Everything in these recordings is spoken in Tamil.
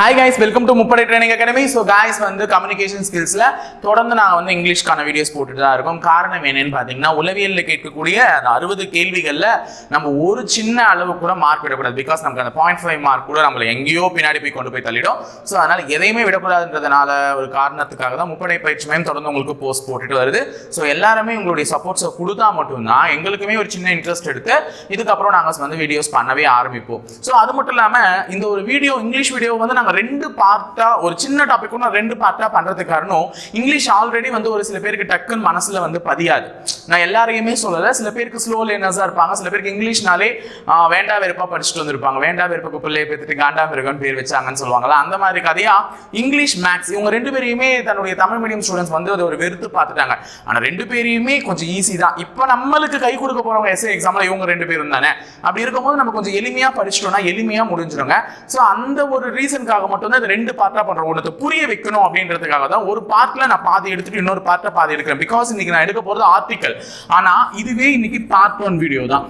Hi guys welcome to Muppadai training academy so guys வந்து கம்யூனிகேஷன் ஸ்கில்ஸில் தொடர்ந்து நாங்கள் வந்து இங்கிலீஷ்க்கான வீடியோஸ் போட்டுட்டு தான் இருக்கோம். காரணம் என்னன்னு பார்த்தீங்கன்னா உளவியலில் கேட்கக்கூடிய அந்த அறுபது கேள்விகளில் நம்ம ஒரு சின்ன அளவு கூட மார்க் விடக்கூடாது. பிகாஸ் நமக்கு அந்த பாயிண்ட் ஃபைவ் மார்க் கூட நம்மளை எங்கேயோ பின்னாடி போய் கொண்டு போய் தள்ளிடும். ஸோ அதனால் எதையுமே விடக்கூடாதுன்றதுனால ஒரு காரணத்துக்காக தான் முப்படை பயிற்சி மையம் தொடர்ந்து உங்களுக்கு போஸ்ட் போட்டுட்டு வருது. ஸோ எல்லாருமே உங்களுடைய சப்போர்ட்ஸை கொடுத்தா மட்டும்தான் எங்களுக்குமே ஒரு சின்ன இன்ட்ரெஸ்ட் எடுத்து இதுக்கப்புறம் நாங்கள் வந்து வீடியோஸ் பண்ணவே ஆரம்பிப்போம். ஸோ அது மட்டும் இல்லாமல் இந்த ஒரு வீடியோ இங்கிலீஷ் வீடியோ வந்து நாங்கள் ரெண்டு பார்ட்டாக ஒரு சின்ன டாபிக் நான் ரெண்டு பார்ட்டாக பண்ணுறதுக்கு காரணம் இங்கிலீஷ் ஆல்ரெடி வந்து ஒரு சில பேருக்கு டக்குன்னு மனசில் வந்து பதியாது. நான் எல்லாரையுமே சொல்லலை சில பேருக்கு ஸ்லோ லேர்னர்ஸாக இருப்பாங்க சில பேருக்கு இங்கிலீஷ்னாலே வேண்டா வெறுப்பா படிச்சுட்டு வந்திருப்பாங்க வேண்டா வெறுப்புக்கு பிள்ளையை பேத்துட்டு காண்டா மிருகன் பேர் வச்சாங்கன்னு சொல்லுவாங்கல்ல அந்த மாதிரி கதையா இங்கிலீஷ் மேக்ஸ் இவங்க ரெண்டு பேரையுமே தன்னுடைய தமிழ் மீடியம் ஸ்டூடெண்ட்ஸ் வந்து அதை ஒரு வெறுத்து பார்த்துட்டாங்க. ஆனால் ரெண்டு பேரையுமே கொஞ்சம் ஈஸி தான். இப்போ நம்மளுக்கு கை கொடுக்க போறவங்க எஸ்ஏ எக்ஸாம்ல இவங்க ரெண்டு பேரும் தானே? அப்படி இருக்கும்போது நம்ம கொஞ்சம் எளிமையா படிச்சிட்டோம்னா எளிமையா முடிஞ்சிருங்க. ஸோ அந்த ஒரு ரீசனுக்காக மட்டும் மட்டும்தான் இந்த ரெண்டு பார்ட்டா பண்றோம் ஒன்று புரிய வைக்கணும் அப்படின்றதுக்காக தான் ஒரு பார்ட்ல நான் பாதி எடுத்துட்டு இன்னொரு பார்ட்டை பாதி எடுக்கிறேன். பிகாஸ் இன்னைக்கு நான் எடுக்க போறது ஆர்டிக்கல் ஆனா இதுவே இன்னைக்கு பார்ட் ஒன் வீடியோ தான்.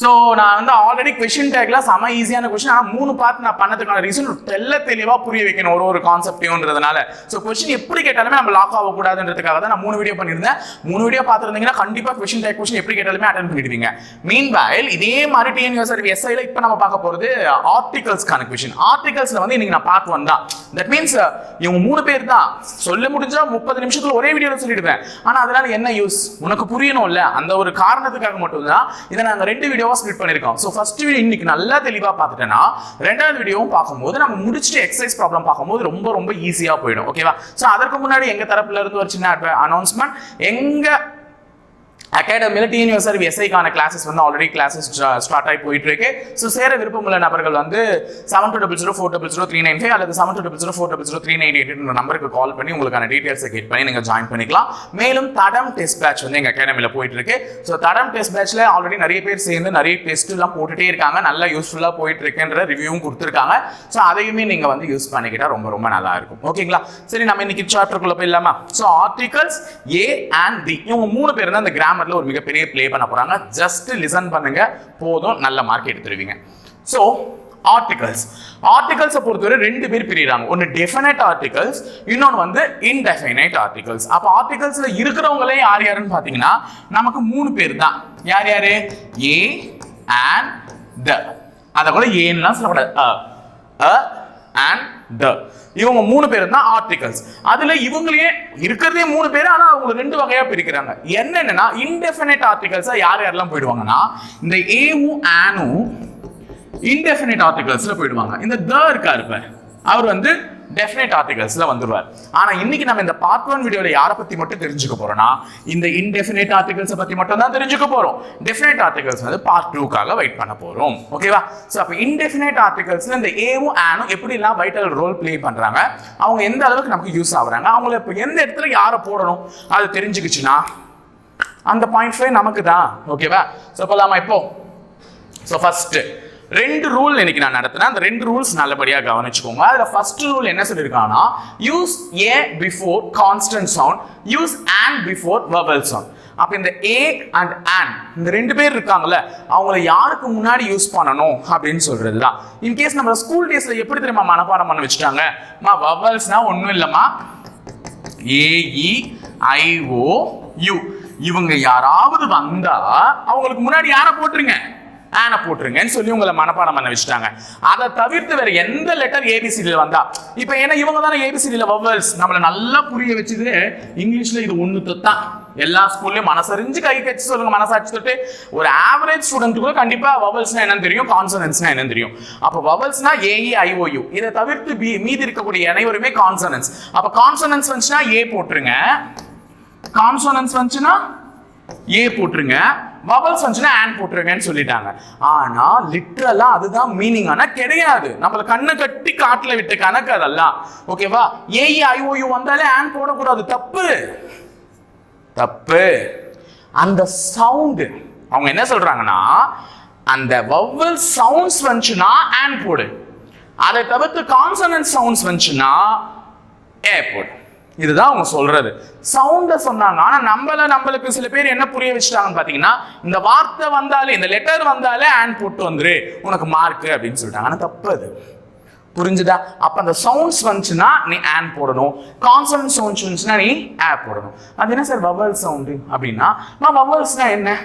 ஸோ நான் வந்து ஆல்ரெடி கொஷின் டேக்ல செம ஈஸியான கொஷின் ஆனால் மூணு பார்த்து நான் பண்ணதுக்கான ரீசன் தெல்ல தெளிவாக புரிய வைக்கணும் ஒரு ஒரு கான்செப்டையும்ன்றதுனால ஸோ கொஷின் எப்படி கேட்டாலுமே நம்ம லாக் ஆகக்கூடாதுன்றதுக்காக தான் நான் மூணு வீடியோ பண்ணியிருந்தேன். மூணு வீடியோ பார்த்துருந்தீங்கன்னா கண்டிப்பாக கொஷின் டேக் கொஷின் எப்படி கேட்டாலுமே அட்டன் பண்ணிடுவீங்க. மீன் வயல் இதே மாதிரி டிஎன்யூஎஸ்ஆர் எஸ்ஐல இப்போ நம்ம பார்க்க போகிறது ஆர்டிகல்ஸ்க்கான கொஷின் ஆர்டிகல்ஸில் வந்து இன்னைக்கு நான் பார்க்க ஒன் தட் மீன்ஸ் இவங்க மூணு பேர் தான். சொல்ல முடிஞ்சா முப்பது நிமிஷத்தில் ஒரே வீடியோவில் சொல்லிடுவேன். ஆனால் அதனால என்ன யூஸ் உனக்கு புரியணும்ல. அந்த ஒரு காரணத்துக்காக மட்டும்தான் இதை நாங்கள் ரெண்டு வீடியோ வீடியோவாக ஸ்பிளிட் பண்ணியிருக்கோம் ஸோ ஃபர்ஸ்ட் வீடியோ இன்னைக்கு நல்லா தெளிவாக பார்த்துட்டேன்னா ரெண்டாவது வீடியோவும் பார்க்கும்போது நம்ம முடிச்சுட்டு எக்ஸசைஸ் ப்ராப்ளம் பார்க்கும்போது ரொம்ப ரொம்ப ஈஸியாக போயிடும். ஓகேவா ஸோ அதற்கு முன்னாடி எங்கள் தரப்புல இருந்து ஒரு சின்ன அனௌன்ஸ்மெண்ட் எங்கள் அகாடமியில் டிஎன்யூஎஸ்ஆர் எஸ்ஐக்கான கிளாஸஸ் வந்து ஆல்ரெடி கிளாஸஸ் ஸ்டார்ட் ஆகி போயிட்டு இருக்கு ஸோ சேர விருப்பமுள்ள நபர்கள் வந்து seven two double zero four double zero three nine five அல்லது seven two double zero four double zero three nine eight நம்பருக்கு கால் பண்ணி உங்களுக்கான டீட்டெயில்ஸை கேட் பண்ணி நீங்கள் ஜாயின் பண்ணிக்கலாம். மேலும் தடம் டெஸ்ட் பேட்ச் வந்து எங்கள் அகாடமியில் போயிட்டு இருக்கு ஸோ தடம் டெஸ்ட் பேட்ச்சில் ஆல்ரெடி நிறைய பேர் சேர்ந்து நிறைய டெஸ்ட் எல்லாம் போட்டுட்டே இருக்காங்க. நல்லா யூஸ்ஃபுல்லாக போயிட்டு இருக்குன்ற ரிவ்யூவும் கொடுத்துருக்காங்க. ஸோ அதையுமே நீங்கள் வந்து யூஸ் பண்ணிக்கிட்டால் ரொம்ப ரொம்ப நல்லா இருக்கும். ஓகேங்களா சரி நம்ம இன்னைக்கு சாப்டருக்குள்ள போயிடலாமா? So articles a and the இவங்க மூணு பேர் தான் இந்த கிராமர்ல ஒரு மிகப்பெரிய ப்ளே பண்ண போறாங்க. ஜஸ்ட் லிசன் பண்ணுங்க போதும் நல்ல மார்க் எடுத்துருவீங்க. ஸோ ஆர்டிகல்ஸ் ஆர்டிகல்ஸை பொறுத்தவரை ரெண்டு பேர் பிரிகிறாங்க ஒன்று டெஃபினைட் ஆர்டிகல்ஸ் இன்னொன்று வந்து இன்டெஃபினைட் ஆர்டிகல்ஸ் அப்போ ஆர்டிகல்ஸில் இருக்கிறவங்களே யார் யாருன்னு பார்த்தீங்கன்னா நமக்கு மூணு பேர் தான். யார் யாரு? ஏ அண்ட் த அதை கூட ஏன்லாம் சொல்லக்கூடாது. A and the. இவங்க மூணு பேர் தான் ஆர்டிகல்ஸ் அதுல இவங்களே இருக்கிறதே மூணு பேர் ஆனா அவங்க ரெண்டு வகையா பிரிக்கிறாங்க. என்னென்னா இன்டெஃபினைட் ஆர்டிகல்ஸா யார் யாரெல்லாம் போயிடுவாங்கன்னா இந்த ஏவும் ஆனும் இன்டெஃபினைட் ஆர்டிகல்ஸ்ல போயிடுவாங்க. இந்த த இருக்காரு அவர் வந்து டெஃபினட் ஆர்டிகல்ஸில் வந்துடுவார் ஆனால் இன்னைக்கு நம்ம இந்த பார்ட் ஒன் வீடியோவில் யாரை பற்றி மட்டும் தெரிஞ்சுக்க போகிறோம்னா இந்த இன்டெஃபினட் ஆர்டிகல்ஸை பற்றி மட்டும் தான் தெரிஞ்சுக்க போகிறோம் டெஃபினட் ஆர்டிகல்ஸ் வந்து பார்ட் டூக்காக வெயிட் பண்ண போகிறோம் ஓகேவா ஸோ அப்போ இன்டெஃபினட் ஆர்டிகல்ஸில் இந்த ஏவும் ஆனும் எப்படிலாம் வைட்டல் ரோல் ப்ளே பண்ணுறாங்க அவங்க எந்த அளவுக்கு நமக்கு யூஸ் ஆகுறாங்க அவங்கள இப்போ எந்த இடத்துல யாரை போடணும் அது தெரிஞ்சுக்கிச்சுன்னா அந்த பாயிண்ட் ஃபைவ் நமக்கு தான் ஓகேவா ஸோ போலாமா இப்போ? ஸோ ஃபஸ்ட்டு ரெண்டு ரூல் இன்னைக்கு நான் நடத்தினேன். அந்த ரெண்டு ரூல்ஸ் நல்லபடியாக கவனிச்சுக்கோங்க. அதில் ஃபர்ஸ்ட் ரூல் என்ன சொல்லியிருக்காங்கன்னா use a before consonant sound use an before verbal sound அப்போ இந்த ஏ அண்ட் அண்ட் இந்த ரெண்டு பேர் இருக்காங்கல்ல அவங்கள யாருக்கு முன்னாடி யூஸ் பண்ணணும் அப்படின்னு சொல்றது தான் இன்கேஸ் நம்ம ஸ்கூல் டேஸ்ல எப்படி தெரியுமா மனப்பாடம் பண்ண வச்சுட்டாங்க? மா வவல்ஸ்னா ஒன்றும் இல்லைம்மா. ஏஇ ஐஓ e, யூ இவங்க யாராவது வந்தா அவங்களுக்கு முன்னாடி யாரை போட்டுருங்க? ஆனை போட்டுருங்கன்னு சொல்லி உங்களை மனப்பாடம் பண்ண வச்சுட்டாங்க. அதை தவிர்த்து வேற எந்த லெட்டர் ஏபிசிடியில் வந்தா இப்போ ஏன்னா இவங்க தானே ஏபிசிடியில் வவல்ஸ் நம்மளை நல்லா புரிய வச்சது இங்கிலீஷில் இது ஒன்று தான் எல்லா ஸ்கூல்லையும் மனசறிஞ்சு கை கட்சி சொல்லுங்க மனசாட்சி தொட்டு. ஒரு ஆவரேஜ் ஸ்டூடெண்ட் கூட கண்டிப்பா வவல்ஸ்னா என்னன்னு தெரியும் கான்சனன்ஸ்னா என்னன்னு தெரியும். அப்போ வவல்ஸ்னா ஏஇ ஐஓயு இதை தவிர்த்து பி மீதி இருக்கக்கூடிய அனைவருமே கான்சனன்ஸ் அப்போ கான்சனன்ஸ் வந்துச்சுன்னா ஏ போட்டுருங்க. கான்சோனன்ஸ் வந்துச்சுன்னா ஏ போட்டுருங்க. வவல்ஸ் வந்துச்சுன்னா ஆன் போட்டுருங்கன்னு சொல்லிட்டாங்க. ஆனா லிட்ரலா அதுதான் மீனிங் ஆனா கிடையாது. நம்மள கண்ணை கட்டி காட்டுல விட்ட கணக்கு அதெல்லாம். ஓகேவா ஏஇ ஐஓயு வந்தாலே ஆன் போடக்கூடாது. தப்பு. தப்பு. அந்த சவுண்டு அவங்க என்ன சொல்றாங்கன்னா அந்த வவ்வல் சவுண்ட்ஸ் வந்துச்சுன்னா ஆன் போடு. அதை தவிர்த்து கான்சனன்ட் சவுண்ட்ஸ் வந்துச்சுன்னா ஏ போடு. இதுதான் அவங்க சொல்றது. சவுண்ட சொன்னாங்க. ஆனா நம்மள நம்மளுக்கு சில பேர் என்ன புரிய வச்சுட்டாங்கன்னு பாத்தீங்கன்னா இந்த வார்த்தை வந்தாலே இந்த லெட்டர் வந்தாலே ஆன் போட்டு வந்துரு. உனக்கு மார்க் அப்படின்னு சொல்லிட்டாங்க. ஆனா தப்பு அது. புரிஞ்சுதா? அப்ப அந்த சவுண்ட்ஸ் வந்துச்சுன்னா நீ ஆன் போடணும். கான்சனன்ட் சவுண்ட்ஸ் வந்துச்சுன்னா நீ ஆ போடணும். அது என்ன சார் வவல் சவுண்டு அப்படின்னா நான் வவல்ஸ்னா என்ன?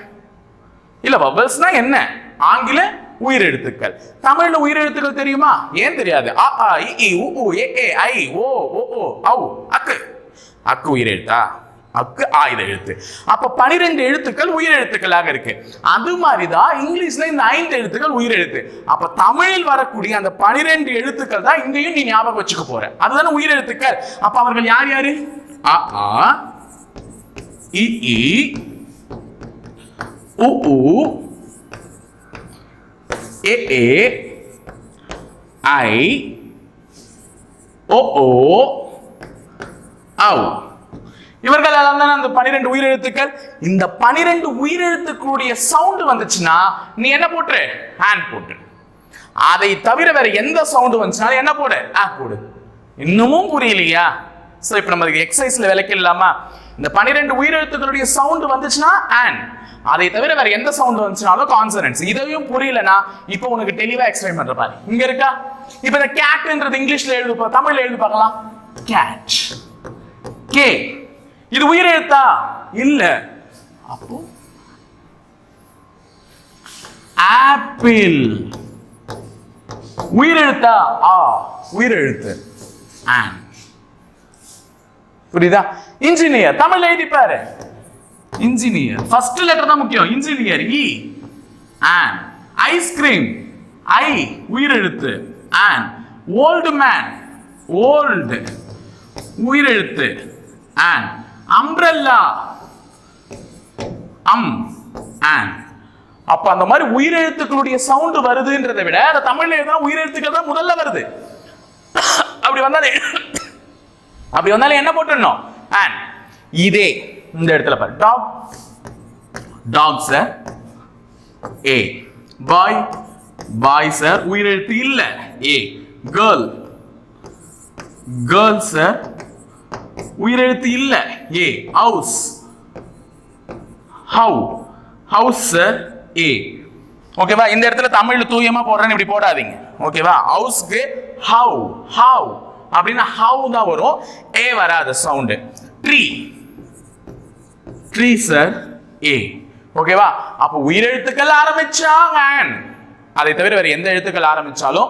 இல்ல வவல்ஸ்னா என்ன? ஆங்கில உயிரெழுத்துக்கள். தமிழ்ல உயிரெழுத்துக்கள் தெரியுமா? ஏன் தெரியாது? அ ஆ இ உ ஏ ஏ ஐ ஓ ஓ ஓ ஔ அக்கு. அக்கு உயிரெழுத்தா? அக்கு ஆயுத எழுத்து. அப்ப பனிரெண்டு எழுத்துக்கள் உயிரெழுத்துக்களாக இருக்கு. அது மாதிரிதான் இங்கிலீஷ்ல இந்த ஐந்து எழுத்துக்கள் உயிரெழுத்து. அப்ப தமிழில் வரக்கூடிய அந்த பனிரெண்டு எழுத்துக்கள் தான் இங்கேயும் நீ ஞாபகம் வச்சுக்க போற. அதுதானே உயிரெழுத்துக்கள். அப்ப அவர்கள் யார் யாரு? அ ஆ இ உ ஏ ஏ ஐ ஓ ஓ இவர்கள் எல்லாம் தானே அந்த பனிரெண்டு உயிரெழுத்துக்கள்? இந்த பனிரெண்டு உயிரெழுத்துக்களுடைய சவுண்டு வந்துச்சுன்னா நீ என்ன போட்டுரு? ஹேண்ட் போட்டு அதை தவிர வேற எந்த சவுண்டு வந்துச்சுனாலும் என்ன போடு? ஆ போடு. இன்னமும் புரியலையா? சோ இப்போ நம்ம எக்ஸசைஸ்ல விளக்கிடலாமா? இந்த பனிரெண்டு உயிரெழுத்துக்களுடைய சவுண்டு வந்துச்சுன்னா ஆன் அதை தவிர வேற எந்த சவுண்ட் வந்துச்சுனாலும் கான்சனன்ஸ் இதையும் புரியலனா இப்போ உனக்கு தெளிவா எக்ஸ்பிளைன் பண்ற பாரு. இங்க இருக்கா? இப்போ இந்த கேட்ன்றது இங்கிலீஷ்ல எழுது தமிழ்ல எழுதி பார்க்கலாம். கேட் கே இது உயிரெழுத்தா இல்ல. அப்போ? ஆப்பிள் உயிரெழுத்தா ஆ உயிரெழுத்து ஆன் புரியுதா? இன்ஜினியர் தமிழ் எழுதி பாரு. இன்ஜினியர் ஃபர்ஸ்ட் லெட்டர் தான் முக்கியம். இன்ஜினியர் இ ஆன் ஐஸ்கிரீம் ஐ உயிரெழுத்து. ஆன் ஓல்டு மேன் ஓல்டு உயிரெழுத்து. ஆன் அம்ப்ரெல்லா அம் ஆன் அப்ப அந்த மாதிரி உயிரெழுத்துக்களுடைய சவுண்ட் வருதுன்றதை விட அந்த தமிழ்ல எழுதினா உயிரெழுத்துக்கள் தான் முதல்ல வருது. அப்படி வந்தாலே அப்படி வந்தாலே என்ன போட்டுடணும்? அண்ட் இதே. இந்த இடத்துல பாரு. Dog dogs sir a boy boy sir உயிரெழுத்து இல்ல. ஏ கேர்ள் கேர்ள் சார் உயிரெழுத்து இல்ல. A house how house sir a ஓகேவா இந்த இடத்துல தமிழ்ல தூயமா போடுறேன்னு இப்படி போடாதீங்க. ஓகேவா ஹவுஸ்க்கு ஹவு ஹவு அப்படின்னா ஹவு தான் வரும். ஏ வராது sound tree tree sir a ஓகேவா அப்போ உயிரெழுத்துக்கள் ஆரம்பிச்சாங்க. அதை தவிர வேற எந்த எழுத்துக்கள் ஆரம்பிச்சாலும்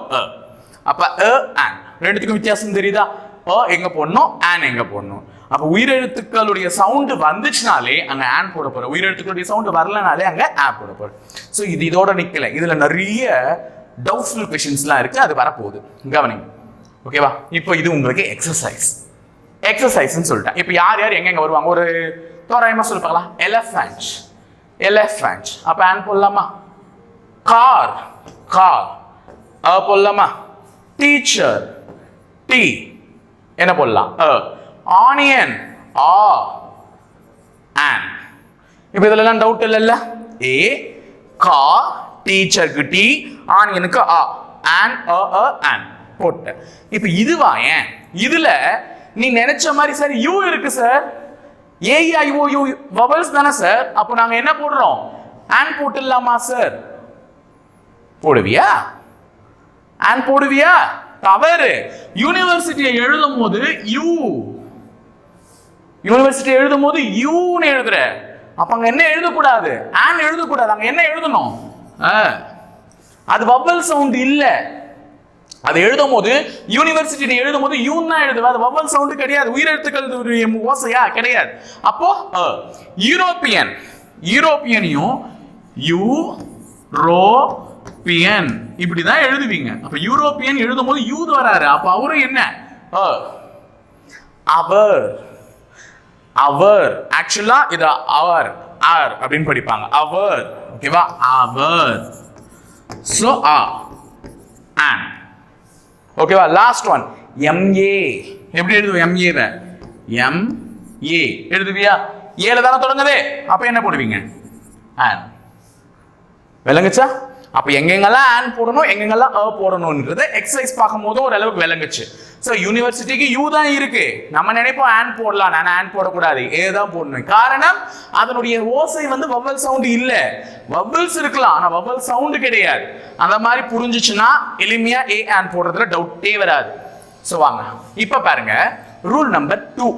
அப்ப அ ரெண்டுத்துக்கும் வித்தியாசம் தெரியுதா? அ எங்க போடணும்? ஆன் எங்க போடணும்? அப்ப உயிரெழுத்துக்களுடைய சவுண்ட் வந்துச்சுனாலே அங்க ஆன் போட போறோம். உயிரெழுத்துக்களுடைய சவுண்ட் வரலனாலே அங்க ஆன் போட போறோம். ஸோ இது இதோட நிக்கல. இதுல நிறைய டவுட்ஃபுல் கொஷின்ஸ்லாம் இருக்கு. அது வரப்போகுது. கவனிங்க. ஓகேவா இப்போ இது உங்களுக்கு எக்ஸசைஸ் எக்ஸசைஸ்ன்னு சொல்லிட்டேன். இப்போ யார் யார் எங்கெங்க வருவாங்க? ஒரு தோராயமாக சொல்லி பார்க்கலாம். எலஃபண்ட் எலஃபண்ட் அப்போ ஆன் போடலாமா கார் கார் அ போடலாமா டீச்சர் டி என்ன போடலாம்? அ ஆனியன் ஆ ஆன் இப்போ இதெல்லாம் டவுட் இல்லைல்ல? ஏ கா டீச்சருக்கு டி ஆனியனுக்கு ஆ ஆன் அ அ ஆன் போட்டேன். இப்போ இதுவா ஏன்? இதில் நீ நினைச்ச மாதிரி சார் யூ இருக்கு சார் ஏஐஓ யூ வவல்ஸ் தானே சார் அப்போ நாங்கள் என்ன போடுறோம்? ஆன் போட்டுடலாமா சார் போடுவியா? ஆன் போடுவியா? தவறு. யூனிவர்சிட்டியை எழுதும் போது யூ யூனிவர்சிட்டி எழுதும் போது யூன்னு எழுதுற. அப்ப அங்க என்ன எழுதக்கூடாது? ஆன் எழுதக்கூடாது. அங்க என்ன எழுதணும்? ஆ. அது வவ்வல் சவுண்ட் இல்லை. அதை எழுதும் போது யூனிவர்சிட்டி எழுதும் போது யூன் தான் எழுதுவ? அது வவ்வல் சவுண்டு கிடையாது. உயிரெழுத்துக்கள் எழுத்துக்கள் ஓசையா? கிடையாது. அப்போ யூரோப்பியன். யூரோப்பியனையும் யூ ரோ பியன் இப்படிதான் எழுதுவீங்க. அப்ப யூரோப்பியன் எழுதும் போது யூத் வராரு. அப்ப அவரும் என்ன? அவர். அவர். ஆக்சுவலா இது அவர். ஆர் அப்படின்னு படிப்பாங்க. அவர். ஓகேவா அவர். சோ ஆ ஆன் ஓகேவா லாஸ்ட் ஒன் எம்ஏ எப்படி எழுதுவோம் எம்ஏவை எம் ஏ எழுதுவியா? ஏல தானே தொடங்குது. அப்ப என்ன போடுவீங்க? அண்ட் விளங்குச்சா? அப்போ எங்கெங்கெல்லாம் ஆன் போடணும் எங்கெங்கெல்லாம் அ போடணுன்றது எக்ஸசைஸ் பார்க்கும்போது ஓரளவுக்கு விளங்குச்சு. ஸோ யூனிவர்சிட்டிக்கு யூ தான் இருக்கு. நம்ம நினைப்போம் ஆன் போடலாம். நான் ஆன் போடக்கூடாது. ஏ தான் போடணும். காரணம் அதனுடைய ஓசை வந்து வவ்வல் சவுண்ட் இல்லை. வவ்வல்ஸ் இருக்கலாம் ஆனால் வவ்வல் சவுண்டு கிடையாது. அந்த மாதிரி புரிஞ்சிச்சுன்னா எளிமையாக ஏ ஆன் போடுறதுல டவுட்டே வராது. ஸோ வாங்க. இப்போ பாருங்க. Rule number two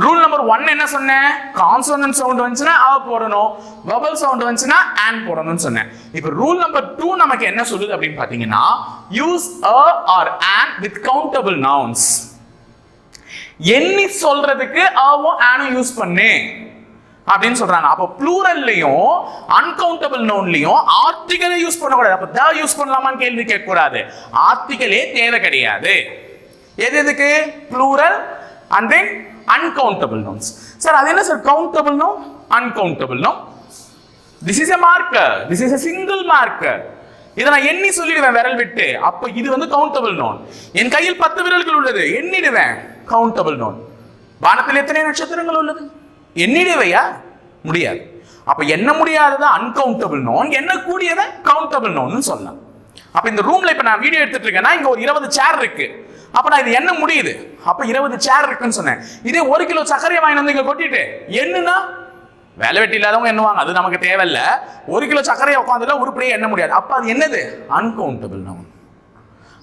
rule number one என்ன சொன்னேன் கான்சோனன்ட் சவுண்ட் வந்துச்சுன்னா அவ போடணும். வபல் சவுண்ட் வந்துச்சுன்னா ஆன் போடணும்னு சொன்னேன். இப்போ ரூல் நம்பர் டூ நமக்கு என்ன சொல்லுது அப்படின்னு பார்த்தீங்கன்னா use a or an with countable nouns எண்ணி சொல்றதுக்கு அவும் ஆனும் யூஸ் பண்ணு. அப்படின்னு சொல்றாங்க. அப்போ ப்ளூரல்லையும் அன்கவுண்டபிள் நோன்லையும் ஆர்டிகலை யூஸ் பண்ணக்கூடாது. அப்போ த யூஸ் பண்ணலாமான்னு கேள்வி கேட்கக்கூடாது. ஆர்டிகலே தேவை கிடையாது. எது எதுக்கு? Plural and then uncountable nouns sir அது என்ன sir countable noun uncountable noun this is a marker this is a single marker இதை நான் எண்ணி சொல்லிடுவேன் விரல் விட்டு. அப்ப இது வந்து கவுண்டபிள் நோன் என் கையில் பத்து விரல்கள் உள்ளது. எண்ணிடுவேன். கவுண்டபிள் நோன் வானத்தில் எத்தனை நட்சத்திரங்கள் உள்ளது? எண்ணிடுவையா? முடியாது. அப்ப எண்ண முடியாதது? அன்கவுண்டபிள் நோன் எண்ணக்கூடியதை கவுண்டபிள் நோன்னு சொல்லலாம். அப்ப இந்த ரூம்ல இப்ப நான் வீடியோ எடுத்துட்டு இருக்கேன்னா இங்க ஒரு இருபது சேர் இருக்கு. அப்ப நான் இது என்ன முடியுது? அப்ப இருபது சேர் இருக்குன்னு சொன்னேன். இதே ஒரு கிலோ சர்க்கரையை வாங்கி வந்து இங்க கொட்டிட்டு என்னன்னா? வேலை வெட்டி இல்லாதவங்க எண்ணுவாங்க அது நமக்கு தேவையில்ல. ஒரு கிலோ சர்க்கரையை உட்காந்துல உருப்படியே எண்ண முடியாது. அப்ப அது என்னது? அன்கவுண்டபிள் நோன்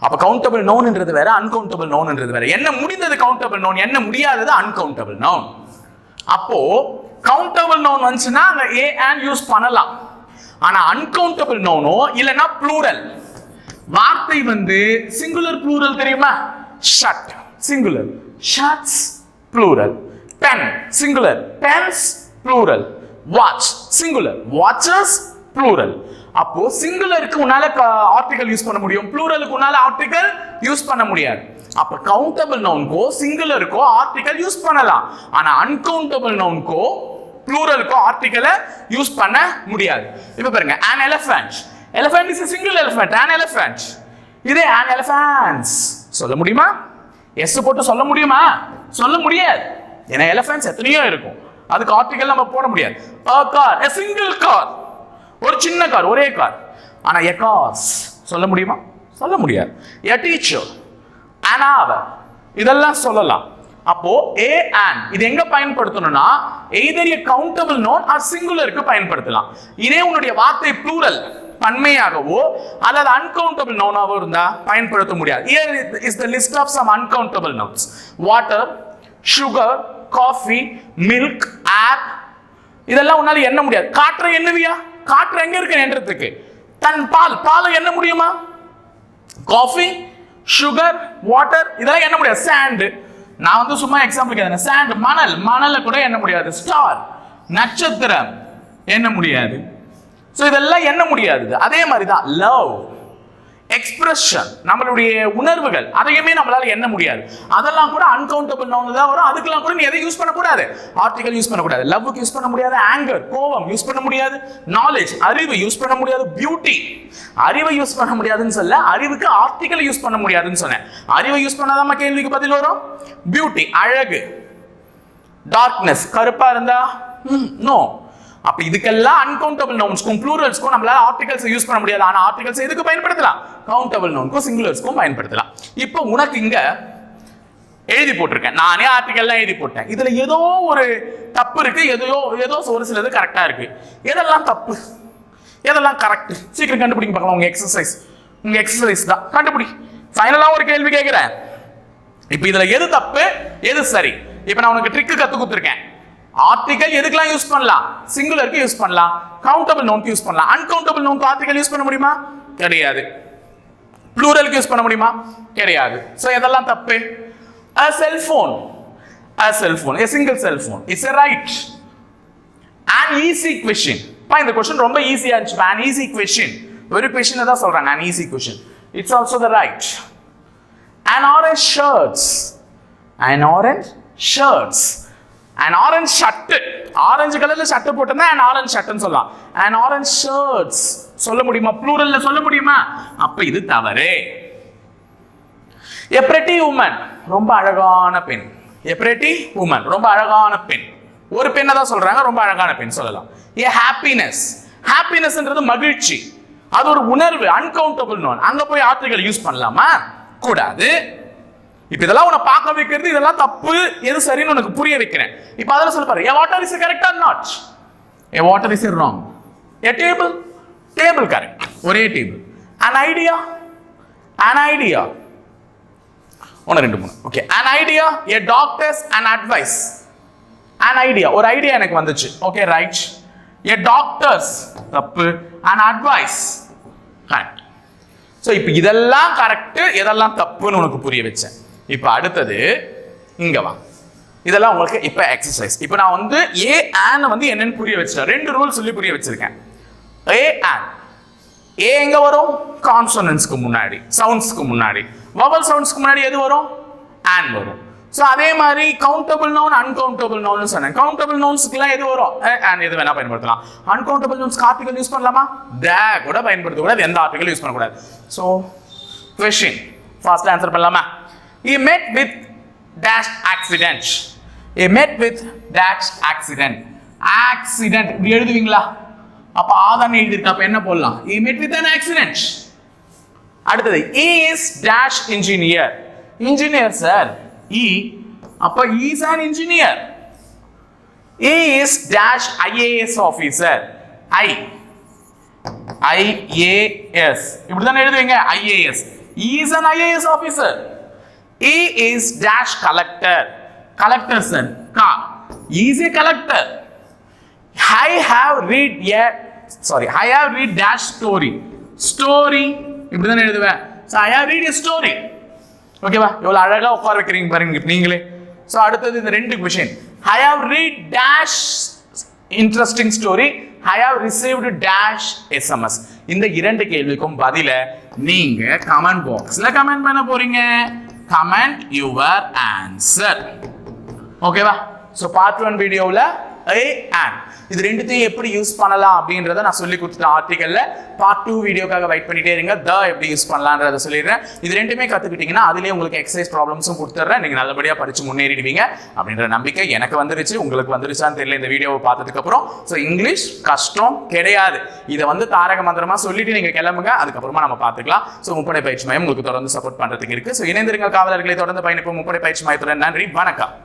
அப்ப கவுண்டபிள் நோன்ன்றது வேற அன்கவுண்டபிள் நோன்ன்றது வேற. என்ன முடிந்தது கவுண்டபிள் நோன் என்ன முடியாதது அன்கவுண்டபிள் நோன் அப்போ கவுண்டபிள் நோன் வந்துச்சுன்னா அங்கே ஏ அண்ட் யூஸ் பண்ணலாம். ஆனா அன்கவுண்டபிள் நோனோ இல்லைன்னா ப்ளூரல் வார்த்தை வந்து சிங்குலர் ப்ளூரல் தெரியுமா? Shirt singular shirts plural pen singular pens plural watch singular watches plural அப்போ சிங்குலருக்கு உன்னால ஆர்டிகல் யூஸ் பண்ண முடியும். ப்ளூரலுக்கு உன்னால ஆர்டிகல் யூஸ் பண்ண முடியாது. அப்ப கவுண்டபிள் நவுன்கோ சிங்குலருக்கோ ஆர்டிகல் யூஸ் பண்ணலாம். ஆனா அன்கவுண்டபிள் நவுன்கோ ப்ளூரலுக்கோ ஆர்டிகலை யூஸ் பண்ண முடியாது. இப்போ பாருங்க an elephant elephant is a single elephant an elephant. இதே an elephants. சொல்ல முடியுமா? எஸ் போட்டு சொல்ல முடியுமா? சொல்ல முடியாது. ஏன்னா எலிஃபென்ட்ஸ் எத்தனையோ இருக்கும். அதுக்கு ஆர்டிகல் நம்ம போட முடியாது. A car a single car ஒரு சின்ன கார் ஒரே கார் ஆனால் எ கார்ஸ் சொல்ல முடியுமா? சொல்ல முடியாது. எ டீச்சர் an இதெல்லாம் சொல்லலாம். அப்போ ஏ அண்ட் இது எங்க பயன்படுத்தணும்னா either a countable noun or சிங்குலருக்கு பயன்படுத்தலாம். இதே உன்னுடைய வார்த்தை ப்ளூரல் பன்மையாகவோ அல்லது அன்கவுண்டபிள் நோனாவோ இருந்தா பயன்படுத்த முடியாது. Here is the list of some uncountable nouns water sugar coffee milk air இதெல்லாம் உன்னால எண்ண முடியாது. காற்றை என்னவியா காற்று எங்க இருக்கு? என்றதுக்கு தன் பால் பாலை எண்ண முடியுமா? காஃபி சுகர் வாட்டர் இதெல்லாம் எண்ண முடியாது. சாண்டு நான் வந்து சும்மா எக்ஸாம்பிளுக்கு சாண்ட் மணல். மணலை கூட எண்ண முடியாது. ஸ்டார் நட்சத்திரம். எண்ண முடியாது. ஸோ இதெல்லாம் என்ன முடியாது அதே மாதிரி தான் லவ் எக்ஸ்பிரஷன் நம்மளுடைய உணர்வுகள் அதையுமே நம்மளால எண்ண முடியாது. அதெல்லாம் கூட அன்கவுண்டபிள் நவுன் தான் வரும். அதுக்கெல்லாம் கூட நீ எதை யூஸ் பண்ணக்கூடாது. ஆர்டிகல் யூஸ் பண்ணக்கூடாது. லவ்வுக்கு யூஸ் பண்ண முடியாது. ஆங்கர் கோபம் யூஸ் பண்ண முடியாது. நாலேஜ் அறிவு யூஸ் பண்ண முடியாது. பியூட்டி அறிவை யூஸ் பண்ண முடியாதுன்னு சொல்ல அறிவுக்கு ஆர்டிகல் யூஸ் பண்ண முடியாதுன்னு சொன்னேன். அறிவை யூஸ் பண்ணாதான் கேள்விக்கு பதில் வரும்? பியூட்டி அழகு டார்க்னஸ் கருப்பா இருந்தா? Hmm, நோ அப்ப இதுக்கெல்லாம் அன்கவுண்டபிள் நவுன்ஸ்க்கும் ப்ளூரல்ஸ்க்கும் நம்மளால ஆர்டிகல்ஸ் யூஸ் பண்ண முடியாது. ஆனா ஆர்டிகல்ஸ் எதுக்கு பயன்படுத்தலாம்? கவுண்டபிள் நவுன்க்கும் சிங்குலர்ஸ்க்கும் பயன்படுத்தலாம். இப்போ உனக்கு இங்க எழுதி போட்டிருக்கேன். நானே ஆர்டிகல்லாம் எழுதி போட்டேன். இதுல ஏதோ ஒரு தப்பு இருக்கு. எதையோ ஏதோ ஒரு சிலது கரெக்டா இருக்கு. எதெல்லாம் தப்பு? எதெல்லாம் கரெக்ட் சீக்கிரம் கண்டுபிடிங்க பார்க்கலாம். உங்க எக்ஸசைஸ் உங்க எக்ஸசைஸ் தான். கண்டுபிடி. ஃபைனலா ஒரு கேள்வி கேட்கிறேன். இப்போ இதுல எது தப்பு? எது சரி? இப்போ நான் உனக்கு ட்ரிக்கு கத்து கொடுத்துருக்கேன். ஆர்டிகல் எதுக்கெல்லாம் யூஸ் பண்ணலாம்? சிங்குலருக்கு யூஸ் பண்ணலாம். கவுண்டபிள் நோன்க்கு யூஸ் பண்ணலாம். அன்கவுண்டபிள் நோன்க்கு ஆர்டிகல் யூஸ் பண்ண முடியுமா? கிடையாது. ப்ளூரலுக்கு யூஸ் பண்ண முடியுமா? கிடையாது. ஸோ எதெல்லாம் தப்பு. A cell a a a single a it's a right an easy question இப்போ இந்த கொஷின் ரொம்ப ஈஸியாக இருந்துச்சு. அண்ட் ஈஸி கொஷின் ஒரு கொஷினை தான் சொல்கிறாங்க an easy question it's also the right an orange shirts an orange shirts an orange shirt orange கலர்ல ஷர்ட் போட்டிருந்தா அண்ட் ஆரஞ்சு ஷர்ட்னு சொல்லலாம். அண்ட் ஆரஞ்சு ஷர்ட்ஸ் சொல்ல முடியுமா? ப்ளூரல்ல சொல்ல முடியுமா? அப்ப இது தவறு. எ pretty உமன் ரொம்ப அழகான பெண். எ pretty உமன் ரொம்ப அழகான பெண். ஒரு பெண்ணை தான் சொல்றாங்க ரொம்ப அழகான பெண் சொல்லலாம். ஏ ஹாப்பினஸ் ஹாப்பினஸ்ன்றது மகிழ்ச்சி. அது ஒரு உணர்வு அன்கவுண்டபிள் நோன் அங்க போய் ஆர்டிகல் யூஸ் பண்ணலாமா? கூடாது. இப்ப இதெல்லாம் உன்னை பார்க்க வைக்கிறது இதெல்லாம் தப்பு. எது சரின்னு உனக்கு புரிய வைக்கிறேன். இப்ப அதில் சொல்ல பாரு a water is correct or not a water is wrong a table table correct ஒரே table an idea an idea ஒன்று ரெண்டு மூணு. Okay an idea a doctors an advice an idea ஒரு ஐடியா எனக்கு வந்துச்சு. ஓகே ரைட் ஏ டாக்டர்ஸ் தப்பு. அண்ட் அட்வைஸ் கரெக்ட் ஸோ இப்போ இதெல்லாம் கரெக்டு எதெல்லாம் தப்புன்னு உனக்கு புரிய வச்சேன். இப்போ அடுத்தது இங்கே வா. இதெல்லாம் உங்களுக்கு இப்போ எக்ஸசைஸ் இப்போ நான் வந்து ஏ ஆன் வந்து என்னன்னு புரிய வச்சிட்டேன். ரெண்டு ரூல் சொல்லி புரிய வச்சிருக்கேன். ஏ ஆன் ஏ எங்க வரும்? கான்சனன்ஸ்க்கு முன்னாடி சவுண்ட்ஸ்க்கு முன்னாடி. வவல் சவுண்ட்ஸ்க்கு முன்னாடி எது வரும்? ஆன் வரும். ஸோ அதே மாதிரி கவுண்டபிள் நவுன் அன்கவுண்டபிள் நவுன் சொன்னேன். கவுண்டபிள் நவுன்ஸ்க்குலாம் எது வரும்? அண்ட் எது வேணா பயன்படுத்தலாம். அன்கவுண்டபிள் நவுன்ஸ் ஆர்டிகல் யூஸ் பண்ணலாமா? தே கூட பயன்படுத்தக்கூடாது. எந்த ஆர்டிகல் யூஸ் பண்ணக்கூடாது. ஸோ கொஷின் ஃபாஸ்ட் ஆன்சர் பண்ணலாமா? He met with dash accident. He met with dash accident. Accident. இப்படி எழுதுவீங்களா? அப்ப ஆதான் எழுதிருக்கு அப்ப என்ன போடலாம்? He met with an accident. அடுத்தது he is dash engineer. Engineer sir. He அப்ப he is an engineer. He is dash IAS officer. I. IAS இப்படி தானே எழுதுவீங்க? IAS is an IAS a E is dash collector collector Sun கா is a collector I have read a sorry I have read dash story. Story இப்படிதான் எழுதுவேன் so I have read a story ஓகேவா எவ்வளோ அழகாக உட்கார வைக்கிறீங்க பாருங்க நீங்களே. ஸோ அடுத்தது இந்த ரெண்டு question I have read dash interesting story I have received dash SMS இந்த இரண்டு கேள்விக்கும் பதில நீங்க கமெண்ட் பாக்ஸ்ல கமெண்ட் பண்ண போறீங்க. கமெண்ட் யுவர் ஆன்சர் ஓகேவா ஸோ பார்ட் ஒன் வீடியோவில் ஏ அண்ட் இது ரெண்டுத்தையும் எப்படி யூஸ் பண்ணலாம் அப்படின்றத நான் சொல்லி கொடுத்துட்டேன் ஆர்டிகல்ல பார்ட் டூ வீடியோக்காக வெயிட் பண்ணிட்டே இருங்க. த எப்படி யூஸ் பண்ணலான்றத சொல்லிடுறேன். இது ரெண்டுமே கற்றுக்கிட்டீங்கன்னா அதுலேயே உங்களுக்கு எக்ஸசைஸ் ப்ராப்ளம்ஸும் கொடுத்துட்றேன். நீங்கள் நல்லபடியாக படித்து முன்னேறிடுவீங்க அப்படின்ற நம்பிக்கை எனக்கு வந்துருச்சு உங்களுக்கு வந்துருச்சான்னு தெரியல இந்த வீடியோவை பார்த்ததுக்கப்புறம் ஸோ இங்கிலீஷ் கஷ்டம் கிடையாது. இதை வந்து தாரக மந்திரமா சொல்லிட்டு நீங்கள் கிளம்புங்க அதுக்கப்புறமா நம்ம பார்த்துக்கலாம். ஸோ முப்படை பயிற்சி மையம் உங்களுக்கு தொடர்ந்து சப்போர்ட் பண்ணுறதுக்கு இருக்கு. ஸோ இணைந்திருங்க காவலர்களை தொடர்ந்து பயணிப்போம். முப்படை பயிற்சி மையத்துடன் நன்றி வணக்கம்.